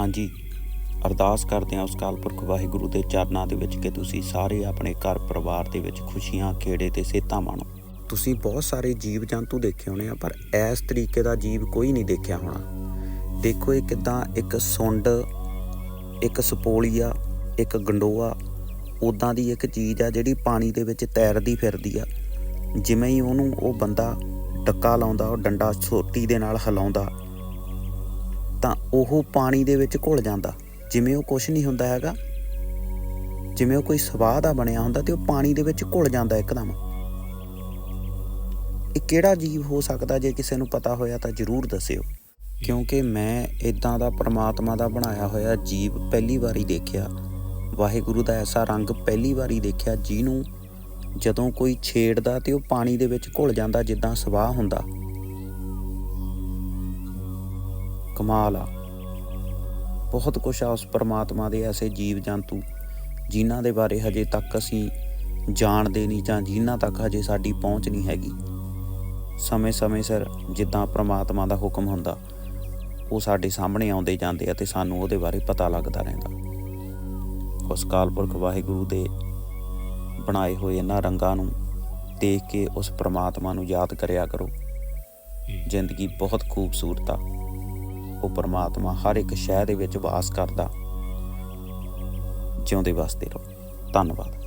ਹਾਂਜੀ, ਅਰਦਾਸ ਕਰਦੇ ਹਾਂ ਉਸ ਕਾਲ ਪੁਰਖ ਵਾਹਿਗੁਰੂ ਦੇ ਚਰਨਾਂ ਦੇ ਵਿੱਚ ਕਿ ਤੁਸੀਂ ਸਾਰੇ ਆਪਣੇ ਘਰ ਪਰਿਵਾਰ ਦੇ ਵਿੱਚ ਖੁਸ਼ੀਆਂ, ਖੇੜੇ ਤੇ ਸਿਹਤਾਂ ਮਾਣੋ। ਤੁਸੀਂ ਬਹੁਤ ਸਾਰੇ ਜੀਵ ਜੰਤੂ ਦੇਖੇ ਹੋਣੇ ਆ, ਪਰ ਇਸ ਤਰੀਕੇ ਦਾ ਜੀਵ ਕੋਈ ਨਹੀਂ ਦੇਖਿਆ ਹੋਣਾ। ਦੇਖੋ ਇਹ ਕਿਦਾਂ ਇੱਕ ਸੁੰਡ, ਇੱਕ ਸਪੋਲੀਆ, ਇੱਕ ਗੰਡੋਆ ਉਦਾਂ ਦੀ ਇੱਕ ਚੀਜ਼ ਆ ਜਿਹੜੀ ਪਾਣੀ ਦੇ ਵਿੱਚ ਤੈਰਦੀ ਫਿਰਦੀ ਆ। ਜਿਵੇਂ ਹੀ ਉਹਨੂੰ ਉਹ ਬੰਦਾ ਡੱਕਾ ਲਾਉਂਦਾ, ਉਹ ਡੰਡਾ ਛੋਟੀ ਦੇ ਨਾਲ ਹਿਲਾਉਂਦਾ ਤਾਂ ਉਹ ਪਾਣੀ ਦੇ ਵਿੱਚ ਘੁਲ ਜਾਂਦਾ। ਜਿਵੇਂ ਉਹ ਕੁਝ ਨਹੀਂ ਹੁੰਦਾ ਹੈਗਾ। ਜਿਵੇਂ ਉਹ ਕੋਈ ਸਵਾਹ ਦਾ ਬਣਿਆ ਹੁੰਦਾ ਤੇ ਉਹ ਪਾਣੀ ਦੇ ਵਿੱਚ ਘੁਲ ਜਾਂਦਾ ਇੱਕਦਮ। ਇਹ ਕਿਹੜਾ ਜੀਵ ਹੋ ਸਕਦਾ ਜੇ ਕਿਸੇ ਨੂੰ ਪਤਾ ਹੋਇਆ ਤਾਂ ਜਰੂਰ ਦੱਸਿਓ। ਕਿਉਂਕਿ ਮੈਂ ਇਦਾਂ ਦਾ ਪ੍ਰਮਾਤਮਾ ਦਾ ਬਣਾਇਆ ਹੋਇਆ ਜੀਵ ਪਹਿਲੀ ਵਾਰੀ ਦੇਖਿਆ। ਵਾਹਿਗੁਰੂ ਦਾ ਐਸਾ ਰੰਗ ਪਹਿਲੀ ਵਾਰੀ ਦੇਖਿਆ ਜਿਹਨੂੰ ਜਦੋਂ ਕੋਈ ਛੇੜਦਾ ਤੇ ਉਹ ਪਾਣੀ ਦੇ ਵਿੱਚ ਘੁਲ ਜਾਂਦਾ ਜਿੱਦਾਂ ਸਵਾਹ ਹੁੰਦਾ। ਕਮਾਲ ਆ। ਬਹੁਤ ਕੁਛ ਆ ਉਸ ਪਰਮਾਤਮਾ ਦੇ ਐਸੇ ਜੀਵ ਜੰਤੂ ਜਿਨ੍ਹਾਂ ਦੇ ਬਾਰੇ ਹਜੇ ਤੱਕ ਅਸੀਂ ਜਾਣਦੇ ਨਹੀਂ ਜਾਂ ਜਿਨ੍ਹਾਂ ਤੱਕ ਹਜੇ ਸਾਡੀ ਪਹੁੰਚ ਨਹੀਂ ਹੈਗੀ। ਸਮੇਂ-ਸਮੇਂ ਸਿਰ ਜਿੱਦਾਂ ਪ੍ਰਮਾਤਮਾ ਦਾ ਹੁਕਮ ਹੁੰਦਾ ਉਹ ਸਾਡੇ ਸਾਹਮਣੇ ਆਉਂਦੇ ਜਾਂਦੇ ਆ ਤੇ ਸਾਨੂੰ ਉਹਦੇ ਬਾਰੇ ਪਤਾ ਲੱਗਦਾ ਰਹਿੰਦਾ। ਉਸ ਕਾਲਪੁਰਖ ਵਾਹਿਗੁਰੂ ਦੇ ਬਣਾਏ ਹੋਏ ਇਹਨਾਂ ਰੰਗਾਂ ਨੂੰ ਦੇਖ ਕੇ ਉਸ ਪ੍ਰਮਾਤਮਾ ਨੂੰ ਯਾਦ ਕਰਿਆ ਕਰੋ। ਜ਼ਿੰਦਗੀ ਬਹੁਤ ਖੂਬਸੂਰਤ ਆ। ਉਹ ਪਰਮਾਤਮਾ ਹਰ ਇੱਕ ਸ਼ਹਿਰ ਦੇ ਵਿੱਚ ਵਾਸ ਕਰਦਾ। ਜਿਉਂਦੇ ਵਸਦੇ ਰਹੋ। ਧੰਨਵਾਦ।